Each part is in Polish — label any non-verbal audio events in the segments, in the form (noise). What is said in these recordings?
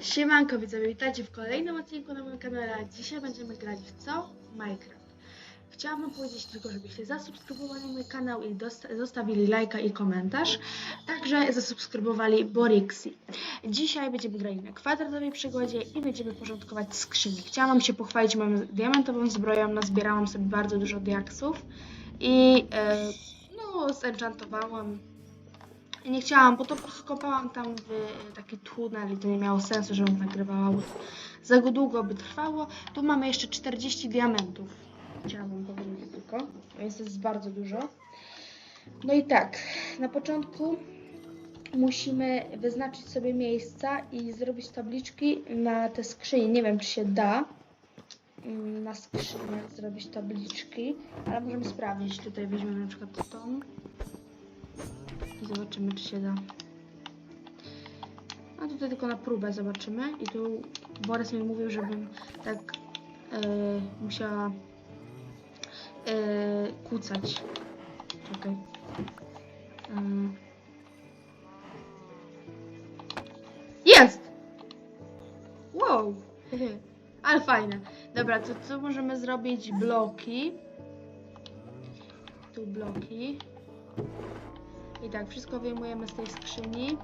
Siemanko widzowie, witajcie w kolejnym odcinku na moim kanale. a Dzisiaj będziemy grać w co? Minecraft. Chciałabym powiedzieć tylko, żebyście zasubskrybowali mój kanał i zostawili lajka i komentarz. Także zasubskrybowali Borixi. Dzisiaj będziemy grali na kwadratowej przygodzie i będziemy porządkować skrzynie. Chciałam się pochwalić moją diamentową zbroją, nazbierałam sobie bardzo dużo diaksów i e, no zenchantowałam nie chciałam, bo to kopałam tam w taki tunel i to nie miało sensu, żebym nagrywała. bo Za długo by trwało. Tu mamy jeszcze 40 diamentów. Chciałam wam powiedzieć tylko, więc jest bardzo dużo. No i tak, na początku musimy wyznaczyć sobie miejsca i zrobić tabliczki na te skrzynie. Nie wiem, czy się da mm, na skrzyniach zrobić tabliczki, ale możemy sprawdzić. Tutaj weźmiemy na przykład tą. I zobaczymy, czy się da. A tutaj tylko na próbę zobaczymy. I tu Borys mi mówił, żebym tak e, musiała e, kucać. Czekaj. E. Jest! Wow! (laughs) Ale fajne. Dobra, to co możemy zrobić? Bloki. Tu bloki. I tak, wszystko wyjmujemy z tej skrzyni.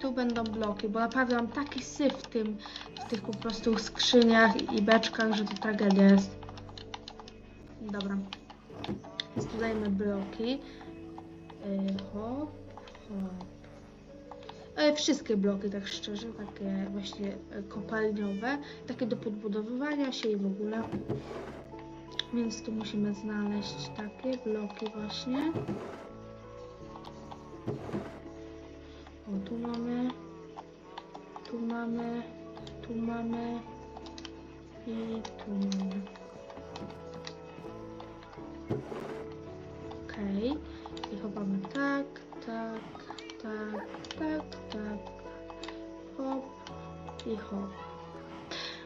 Tu będą bloki, bo naprawdę mam taki syf w tym, w tych po prostu skrzyniach i beczkach, że to tragedia jest. Dobra. Więc tu dajemy bloki. Yy, hop, hop. E, Wszystkie bloki, tak szczerze, takie właśnie e, kopalniowe, takie do podbudowywania się i w ogóle. Więc tu musimy znaleźć takie bloki właśnie. O, tu mamy, tu mamy, tu mamy i tu mamy. Okej. I chowamy tak, tak, tak, tak, tak. Hop i hop.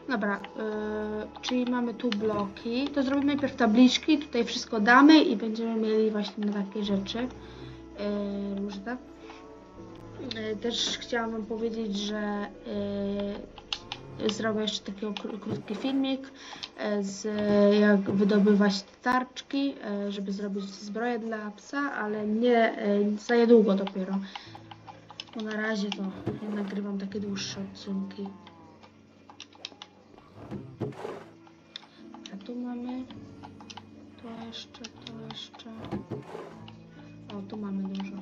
Dobra, yy, czyli mamy tu bloki. To zrobimy najpierw tabliczki, tutaj wszystko damy i będziemy mieli właśnie na takie rzeczy yy, różne. Yy, też chciałam Wam powiedzieć, że yy, zrobię jeszcze taki krótki filmik yy, z jak wydobywać tarczki, yy, żeby zrobić zbroję dla psa, ale nie yy, za niedługo dopiero. Bo na razie to nagrywam takie dłuższe odcinki. A tu mamy to jeszcze, to jeszcze. O, tu mamy dużo.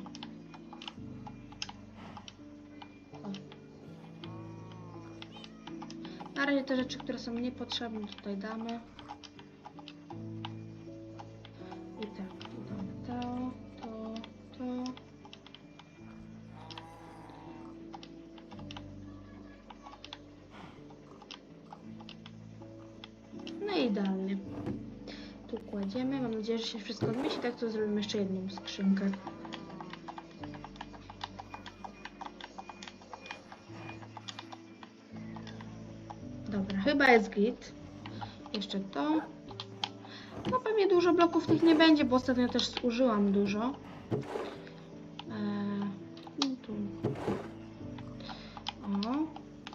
Na razie te rzeczy, które są niepotrzebne tutaj damy. Nadzieję, że się wszystko zmieści. Tak to zrobimy jeszcze jedną skrzynkę. Dobra, chyba jest git. Jeszcze to. No pewnie dużo bloków tych nie będzie, bo ostatnio też zużyłam dużo. Eee, no tu. O,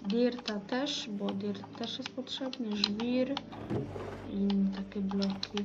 dirta też, bo dirt też jest potrzebny, żwir i takie bloki.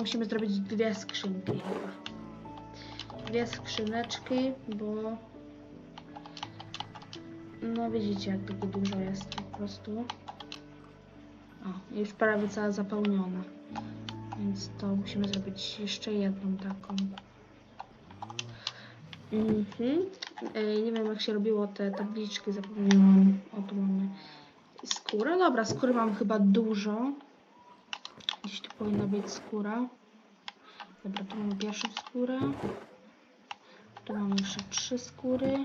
musimy zrobić dwie skrzynki chyba. Dwie skrzyneczki, bo... No widzicie jak tego dużo jest po prostu. O, już prawie cała zapełniona. Więc to musimy zrobić jeszcze jedną taką. Mhm. Nie wiem jak się robiło te tabliczki, zapomniałam. O tu mamy. Dobra, skóry mam chyba dużo. Gdzieś tu powinna być skóra. Dobra, tu mamy pierwszą skórę. Tu mamy jeszcze trzy skóry.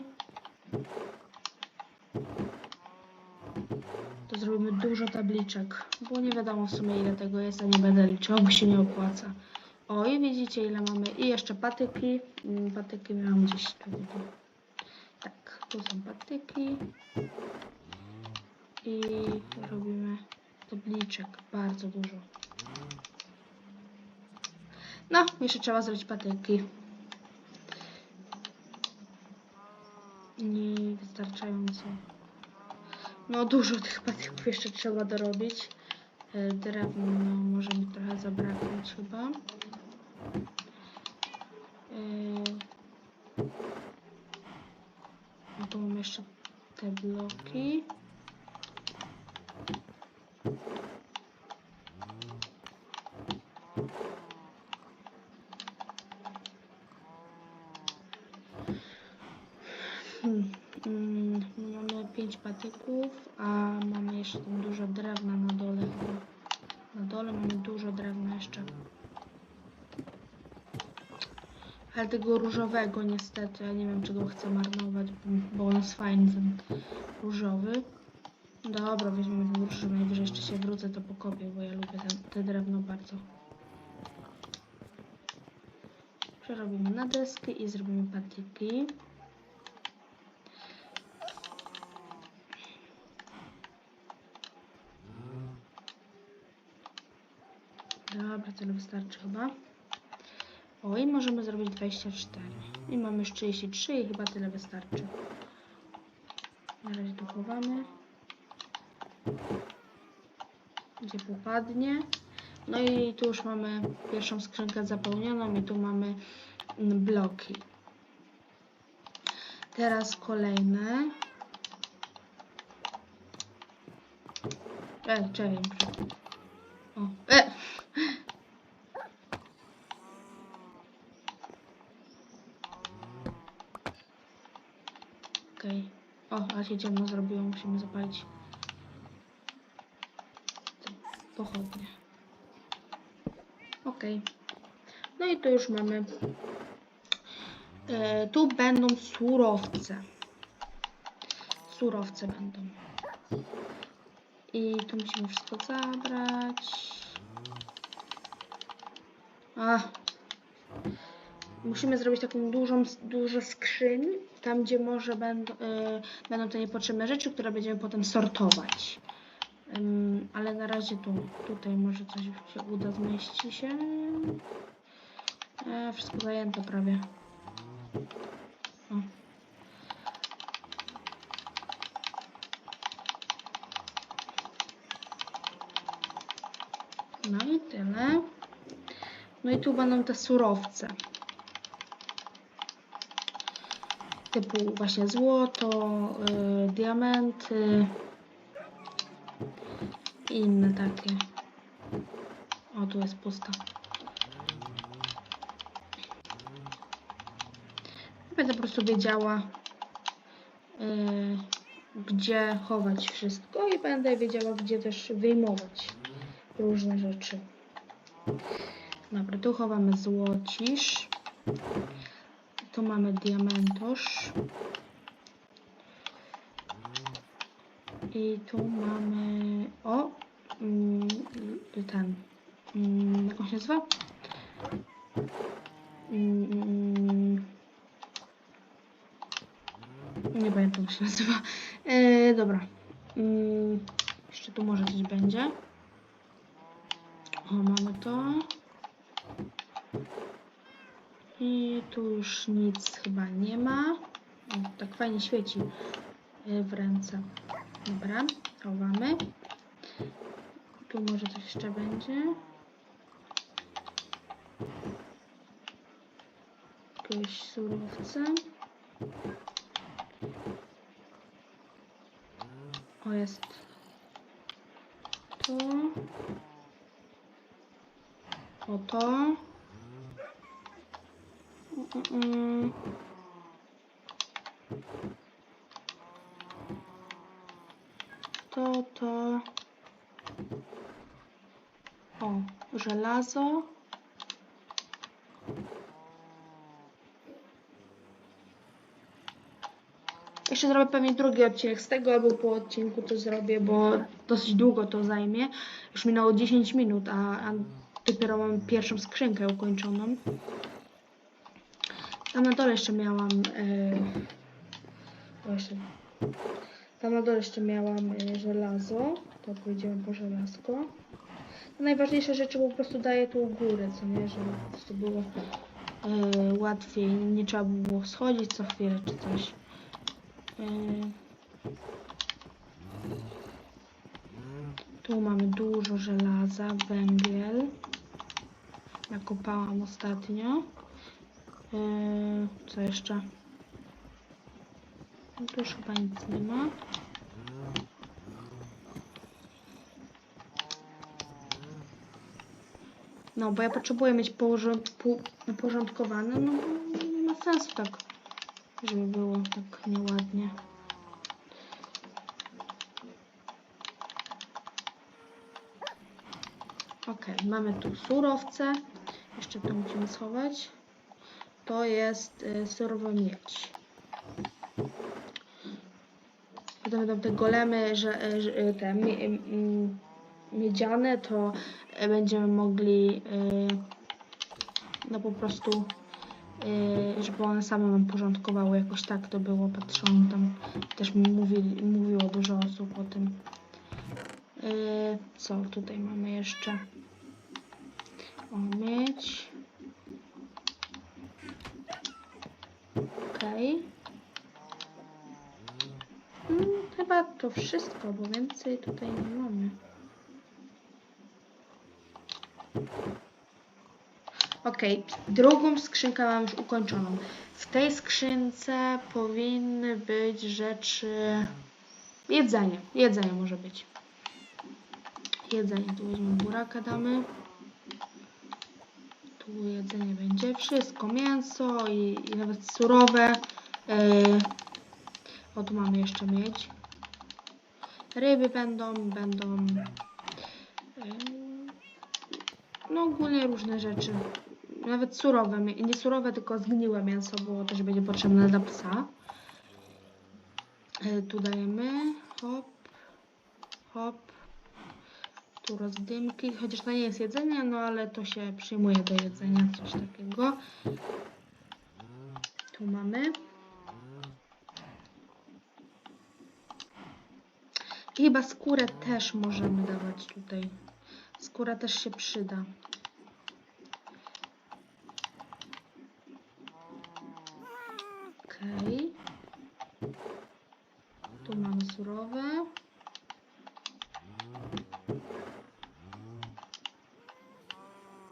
To zrobimy dużo tabliczek, bo nie wiadomo w sumie ile tego jest, a nie będę liczyła, bo się nie opłaca. O i widzicie ile mamy. I jeszcze patyki. Mm, Patyki miałam gdzieś tu. Tak, tu są patyki. I robimy tabliczek, bardzo dużo. No, jeszcze trzeba zrobić patyki. Nie wystarczająco. No dużo tych patyków jeszcze trzeba dorobić. E, Drewno no, może mi trochę zabraknąć chyba. Tu mam jeszcze te bloki. Hmm, mm, mamy 5 patyków, a mamy jeszcze tam dużo drewna na dole. Na dole mamy dużo drewna jeszcze. Ale tego różowego niestety, ja nie wiem czy go chcę marnować, bo on jest fajny ten różowy. Dobra, weźmiemy ten różowy, najwyżej jeszcze się wrócę to pokopię, bo ja lubię ten, te drewno bardzo. Przerobimy na deski i zrobimy patyki. Dobra, tyle wystarczy chyba. O, i możemy zrobić 24. I mamy już 33 i chyba tyle wystarczy. Na razie tu chowamy. Gdzie popadnie. No i tu już mamy pierwszą skrzynkę zapełnioną i tu mamy bloki. Teraz kolejne. E, czekaj. O, e! Okej. O, a się ciemno zrobiło, musimy zapalić pochodnie. Okej. No i tu już mamy. E, tu będą surowce. Surowce będą. I tu musimy wszystko zabrać. A. Musimy zrobić taką dużą, dużo skrzyń, tam gdzie może będą, y, będą te niepotrzebne rzeczy, które będziemy potem sortować. Ym, ale na razie tu, tutaj może coś się uda, zmieści się. E, wszystko zajęte prawie. O. No i tyle. No i tu będą te surowce. Typu właśnie złoto, y, diamenty i inne takie. O, tu jest pusta. Będę po prostu wiedziała, y, gdzie chować wszystko i będę wiedziała, gdzie też wyjmować różne rzeczy. Dobra, tu chowamy złocisz. Tu mamy diamentosz. I tu mamy... O! mm, Ten... mm, Jak on się nazywa? Mm, Nie pamiętam jak się nazywa. E, dobra. Jeszcze tu może coś będzie. O, mamy to. I tu już nic chyba nie ma. O, tak fajnie świeci y, w ręce. Dobra, chowamy. Tu może coś jeszcze będzie. Jakieś surowce. O, jest to. O to. Mm. To, to. O, żelazo. Jeszcze zrobię pewnie drugi odcinek z tego, albo po odcinku to zrobię, bo dosyć długo to zajmie. Już minęło 10 minut, a, a dopiero mam pierwszą skrzynkę ukończoną. Tam na dole jeszcze miałam... Yy... Właśnie. Tam na dole jeszcze miałam yy, żelazo. To pójdziemy po żelazko. Najważniejsze rzeczy po prostu daję tu u góry, co nie, żeby po prostu było yy, łatwiej. Nie trzeba było schodzić co chwilę czy coś. Yy. Tu mamy dużo żelaza, węgiel. Nakopałam ostatnio. Co jeszcze? Tu już chyba nic nie ma. No, bo ja potrzebuję mieć uporządkowane, no bo nie ma sensu tak, żeby było tak nieładnie. Ok, mamy tu surowce. Jeszcze to musimy schować. To jest y, surowa miedź. Potem te golemy, że, y, że, y, te mi, miedziane, to y, będziemy mogli no po prostu żeby one same nam porządkowały jakoś tak to było patrzono tam też mówili, mówiło dużo osób o tym. Co tutaj mamy jeszcze? O miedź. Okej. Mm, chyba to wszystko, bo więcej tutaj nie mamy. Okej, drugą skrzynkę mam już ukończoną. W tej skrzynce powinny być rzeczy... Jedzenie, jedzenie może być. Jedzenie, tu weźmiemy buraka, damy. Tu jedzenie będzie, wszystko, mięso i, i nawet surowe. Yy, o, tu mamy jeszcze miedź. Ryby będą, będą... No ogólnie różne rzeczy. Nawet surowe, nie surowe, tylko zgniłe mięso, bo też będzie potrzebne dla psa. Y, Tu dajemy, hop, hop. Tu rozdymki, chociaż to nie jest jedzenie, no ale to się przyjmuje do jedzenia, coś takiego. Tu mamy. I chyba skórę też możemy dawać tutaj. Skóra też się przyda. Okej. Tu mamy surowe.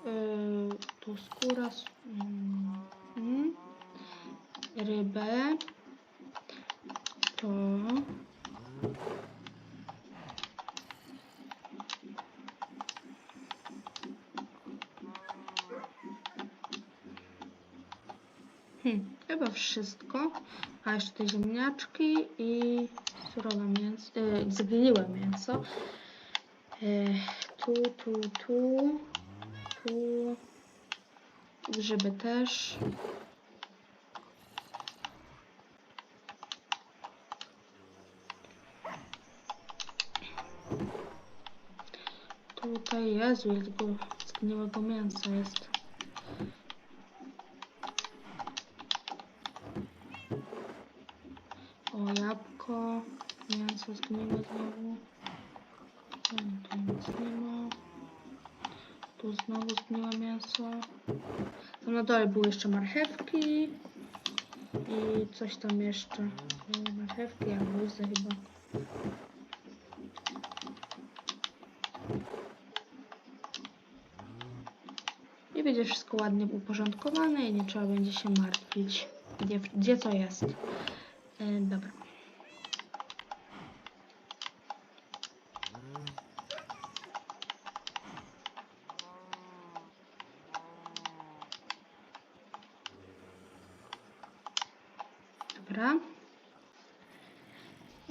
Yy, tu skóra. s- mm, Rybę. To. Hmm, chyba wszystko. A jeszcze te ziemniaczki i surowe mięso, e, zgniłe mięso. E, tu, tu, tu, tu. Grzyby też. Tutaj, Jezu, ile tego zgniłego mięsa jest. O, jabłko, mięso zgniłe znowu. Mm, Tu nic nie ma. Tu znowu zgniłe mięso. Tam dole były jeszcze marchewki. I coś tam jeszcze. Były Marchewki, arbuzy chyba. I będzie wszystko ładnie uporządkowane i nie trzeba będzie się martwić, gdzie, gdzie co jest. E. Dobra.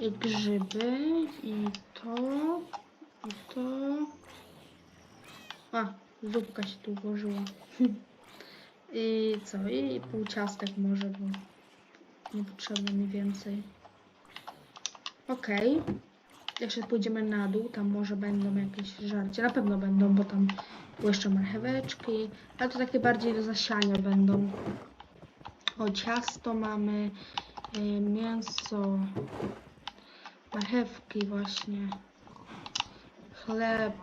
I grzyby, i to, i to. A, zupka się tu włożyła. (laughs) I co? I pół ciastek może, bo nie potrzebne mi więcej. Okej. Jeszcze pójdziemy na dół, tam może będą jakieś żarcie. Na pewno będą, bo tam jeszcze marcheweczki. Ale to takie bardziej do zasiania będą. O, ciasto mamy, y, mięso, marchewki właśnie, chleb.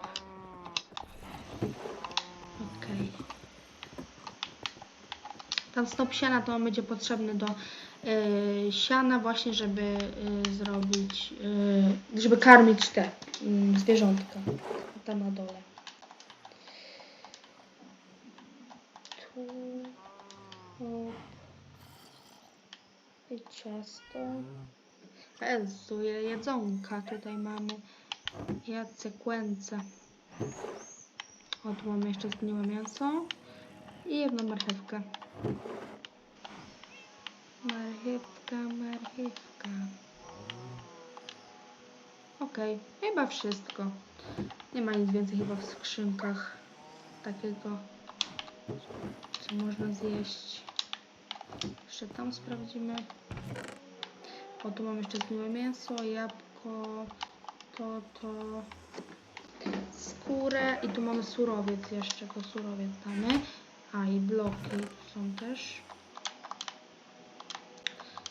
Okej. Tam snop siana to będzie potrzebny do y, siana właśnie, żeby y, zrobić, y, żeby karmić te y, zwierzątka tam na dole. Tu o, i ciasto. Jezu, ile jedzonka tutaj mamy. Jace kłęce. O, tu mamy jeszcze zgniłe mięso i jedną marchewkę. Marchewka, marchewka. Okej, chyba wszystko. Nie ma nic więcej chyba w skrzynkach takiego, co można zjeść. Jeszcze tam sprawdzimy. O, tu mam jeszcze zgniłe mięso, jabłko, to, to, skórę i tu mamy surowiec jeszcze, to surowiec damy. A i bloki są też.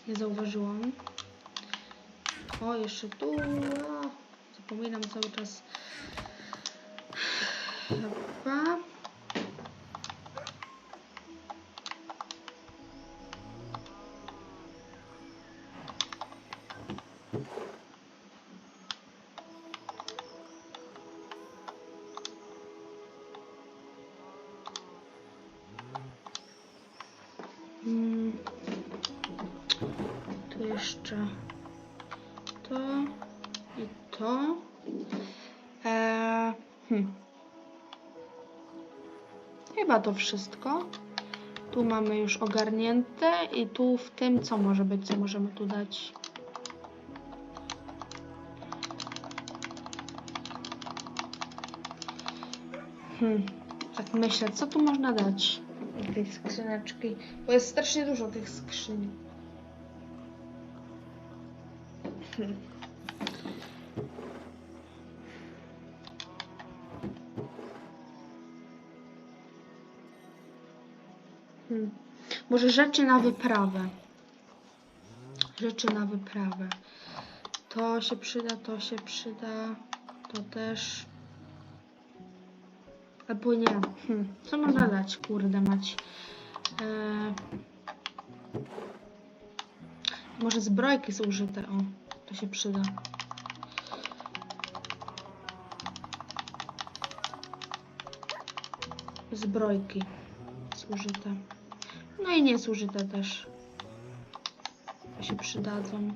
Nie zauważyłam. O, jeszcze tu. A, zapominam cały czas. Chyba. Jeszcze to i to. Eee. Chyba to wszystko. Tu mamy już ogarnięte i tu w tym co może być, co możemy tu dać. Hmm. Tak myślę, co tu można dać tej skrzyneczki, bo jest strasznie dużo tych skrzyń. Hmm. Może rzeczy na wyprawę. Rzeczy na wyprawę. To się przyda, to się przyda. To też. Albo nie. Hmm. Co można dać? Kurde mać. Eee... Może zbrojki są użyte. O, to się przyda. Zbrojki zużyte. No i niezużyte też. To się przydadzą.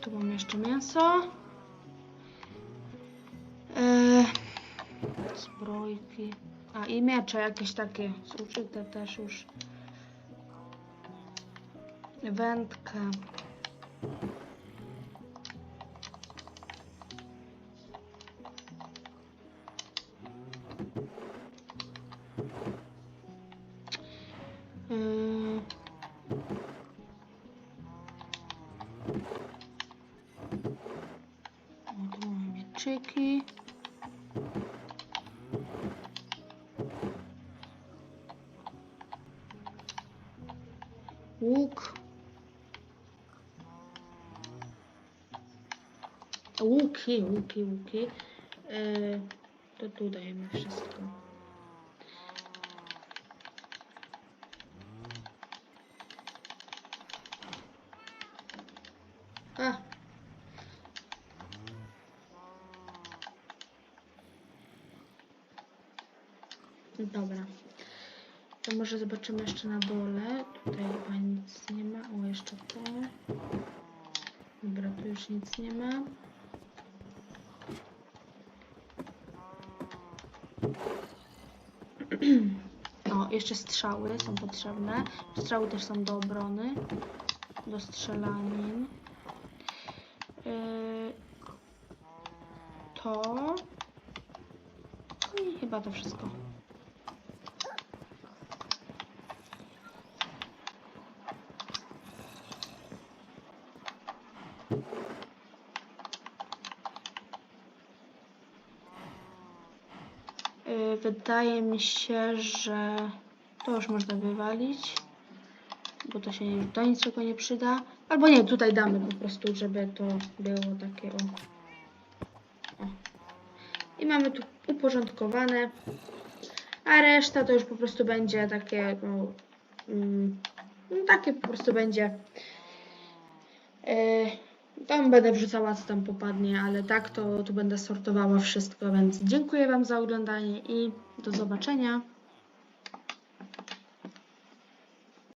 Tu mam jeszcze mięso. Zbrojki. A i miecze jakieś takie zużyte też już. Wędka. Yy. O, tu mamy mieczyki. Łuki, łuki. E, to tu dajemy wszystko. A. Dobra. To może zobaczymy jeszcze na dole. Tutaj chyba nic nie ma. O, jeszcze to. Dobra, tu już nic nie ma. O, jeszcze strzały są potrzebne. Strzały też są do obrony. Do strzelanin. Yy, to. I chyba to wszystko. Y, Wydaje mi się, że to już można wywalić, bo to się do niczego nie przyda. Albo nie, tutaj damy po prostu, żeby to było takie o. o. I mamy tu uporządkowane, a reszta to już po prostu będzie takie, no, mm, no takie po prostu będzie. Yy, tam będę wrzucała, co tam popadnie, ale tak to tu będę sortowała wszystko, więc dziękuję Wam za oglądanie i do zobaczenia.